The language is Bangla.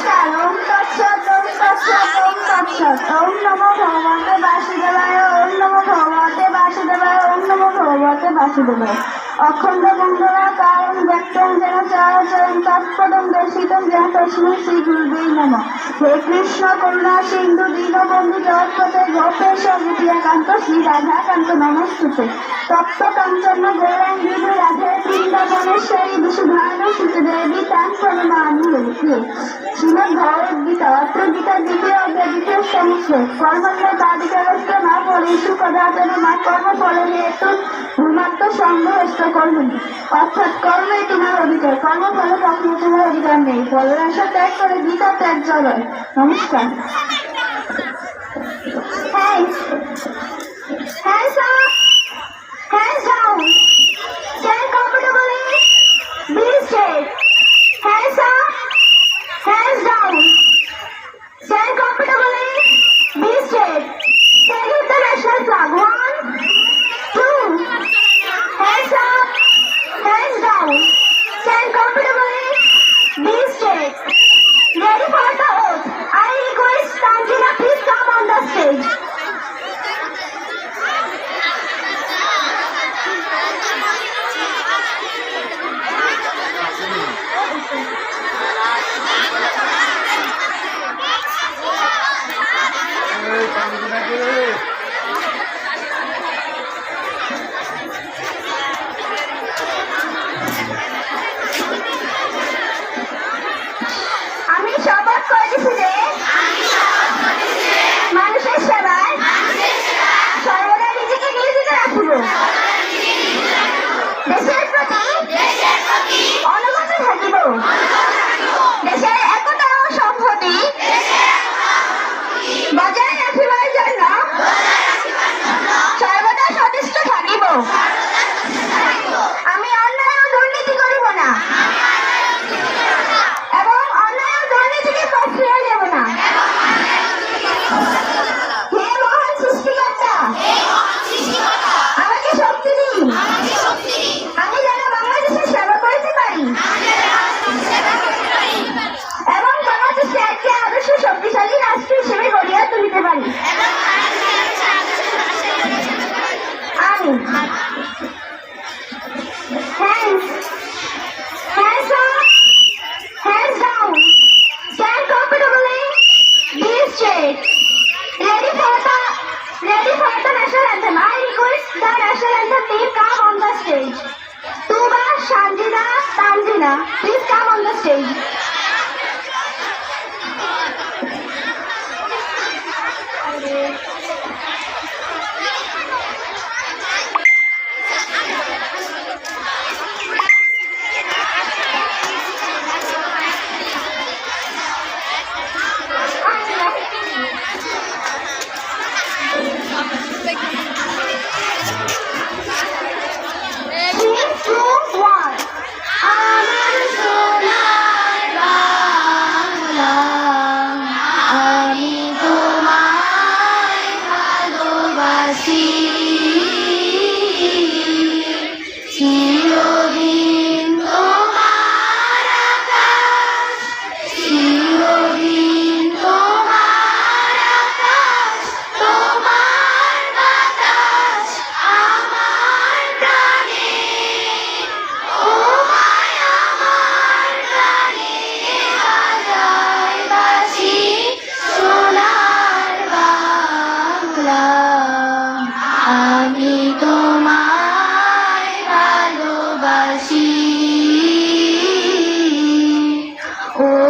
নমস্কার ওম তৎসৎ ওম তৎসৎ ওম তৎসৎ ওম নমো ভগবতে বাসুদেবায়, ওম নমো ভগবতে বাসুদেবায়, ওম নমো ভগবতে বাসুদেবায়। অখণ্ড মঙ্গলা কারণ ব্যক্তং যেন চরাচরণ তৎপদম দর্শিতম যেন তস্মৈ শ্রী গুরুদেই নম। হে কৃষ্ণ, করুণা, সিন্ধু, দীনবন্ধু জগৎপতে গোপেশ গোপিয়াকান্ত শ্রী রাধাকান্ত নমস্তুতে। তপ্ত কাঞ্চন, গৌরাঙ্গী, রাধে বৃন্দাবনেশ্বরী বিশুধান সুতে দেবী তান প্রণমামি হইতে শ্রীমদ ভগবদ গীতা অর্থ গীতা দ্বিতীয় অধ্যায়, দ্বিতীয় তাদিকারস্ত না কদাচন হেতু ভূমাত্ম সংগ্রহস্থ কর্মণি অর্থাৎ কর্মই তোমার অধিকার। কর্ম ফলে কখনো তোমার অধিকার নেই। ফলের আশা ত্যাগ করে গীতা ত্যাগ জলয় নমস্কার। আমি সবার করেছি the national anthem team come on the stage. Tuba, Shandina, Tanzina, please come on the stage. Thank you. see. Oh.